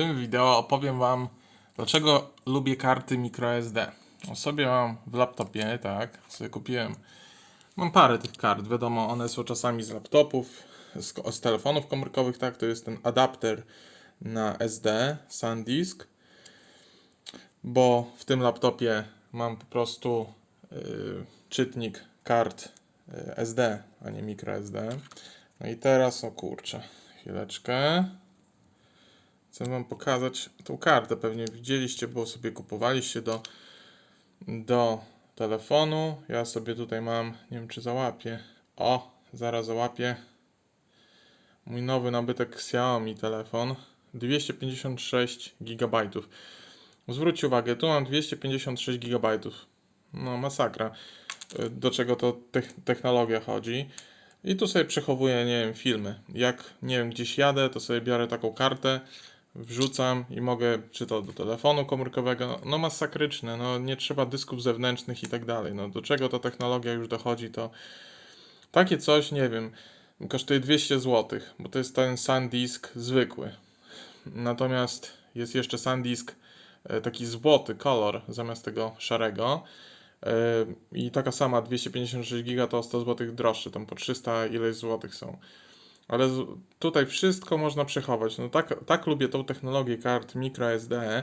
tym wideo opowiem Wam, dlaczego lubię karty microSD. No sobie mam w laptopie, tak, sobie kupiłem, mam parę tych kart, wiadomo, one są czasami z laptopów, z, z telefonów komórkowych, tak, to jest ten adapter na SD, SanDisk, bo w tym laptopie mam po prostu y, czytnik kart y, SD, a nie microSD. No i teraz, o kurczę, chwileczkę. Chcę wam pokazać tą kartę. Pewnie widzieliście, bo sobie kupowaliście do, do telefonu. Ja sobie tutaj mam, nie wiem czy załapię. O, zaraz załapię. Mój nowy nabytek Xiaomi telefon. 256 GB. Zwróćcie uwagę, tu mam 256 GB. No masakra. Do czego to tech- technologia chodzi. I tu sobie przechowuję, nie wiem, filmy. Jak, nie wiem, gdzieś jadę, to sobie biorę taką kartę, wrzucam i mogę, czy to do telefonu komórkowego, no masakryczne, no nie trzeba dysków zewnętrznych i tak dalej. No do czego ta technologia już dochodzi, to takie coś, nie wiem, kosztuje 200 zł, bo to jest ten SanDisk zwykły. Natomiast jest jeszcze SanDisk e, taki złoty kolor zamiast tego szarego. E, I taka sama 256 giga to o 100 zł droższy, tam po 300 ileś złotych są. Ale tutaj wszystko można przechować. No tak, tak lubię tą technologię kart microSD.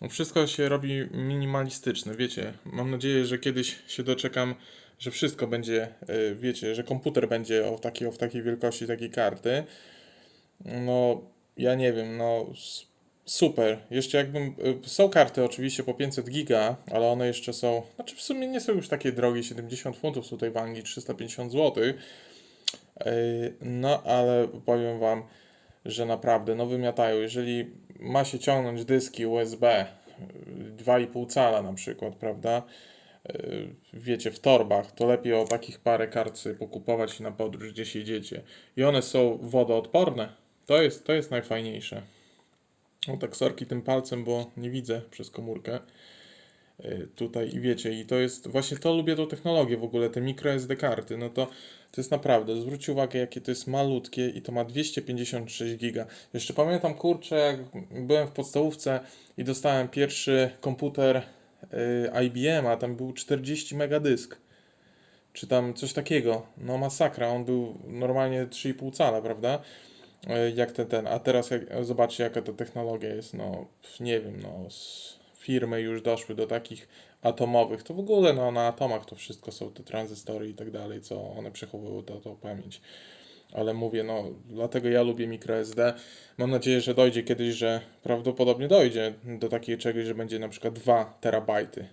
No Wszystko się robi minimalistyczne, wiecie. Mam nadzieję, że kiedyś się doczekam, że wszystko będzie, y, wiecie, że komputer będzie o takiej, o takiej wielkości takiej karty. No, ja nie wiem, no super. Jeszcze jakbym. y, Są karty oczywiście po 500 giga, ale one jeszcze są. Znaczy w sumie nie są już takie drogie, 70 funtów tutaj w Anglii, 350 zł. No, ale powiem Wam, że naprawdę, no wymiatają. Jeżeli ma się ciągnąć dyski USB, yy, 2,5 cala na przykład, prawda? Wiecie, w torbach, to lepiej o takich parę kart pokupować na podróż, gdzieś jedziecie. I one są wodoodporne. To jest, to jest najfajniejsze. No tak sorki tym palcem, bo nie widzę przez komórkę tutaj i wiecie, i to jest właśnie to lubię tą technologię w ogóle, te microSD karty, no to to jest naprawdę, zwróćcie uwagę jakie to jest malutkie i to ma 256 giga. Jeszcze pamiętam, kurczę, jak byłem w podstawówce i dostałem pierwszy komputer y, IBM, a tam był 40 mega dysk. Czy tam coś takiego. No masakra, on był normalnie 3,5 cala, prawda? E, jak ten, ten. A teraz jak, zobaczcie, jaka to technologia jest. No, nie wiem, no, firmy już doszły do takich atomowych. To w ogóle no, na atomach to wszystko są te tranzystory i tak dalej, co one przechowują tą, tą pamięć. Ale mówię, no, dlatego ja lubię microSD. Mam nadzieję, że dojdzie kiedyś, że prawdopodobnie dojdzie do takiej czegoś, że będzie na przykład 2 terabajty.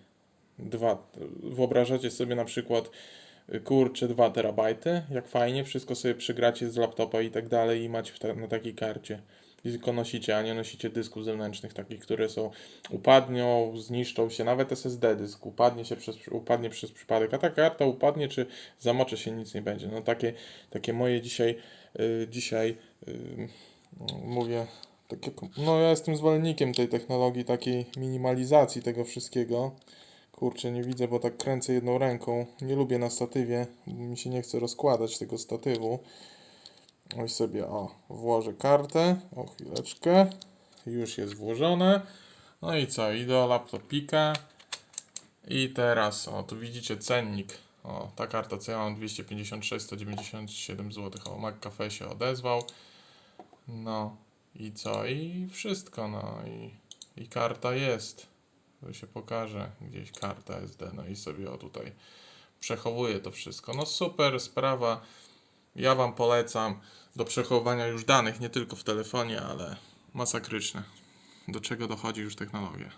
Dwa. Wyobrażacie sobie na przykład kurczę 2 terabajty, jak fajnie, wszystko sobie przygracie z laptopa i tak dalej i macie ta, na takiej karcie. Tylko nosicie, a nie nosicie dysków zewnętrznych, takich, które są, upadną, zniszczą się, nawet SSD dysk upadnie się przez, upadnie przez przypadek, a ta karta upadnie, czy zamoczy się, nic nie będzie. No takie, takie moje dzisiaj, y, dzisiaj y, mówię, takie, no ja jestem zwolennikiem tej technologii, takiej minimalizacji tego wszystkiego. Kurczę, nie widzę, bo tak kręcę jedną ręką. Nie lubię na statywie, mi się nie chce rozkładać tego statywu. Oj sobie, o, włożę kartę. O, chwileczkę. Już jest włożone. No i co? I do laptopika. I teraz, o, tu widzicie cennik. O, ta karta, co ja mam 256, 197 zł. O, McCafe się odezwał. No i co? I wszystko, no i, i karta jest. Tu się pokaże gdzieś karta SD, no i sobie o tutaj przechowuję to wszystko. No super sprawa. Ja Wam polecam do przechowywania już danych, nie tylko w telefonie, ale masakryczne. Do czego dochodzi już technologia.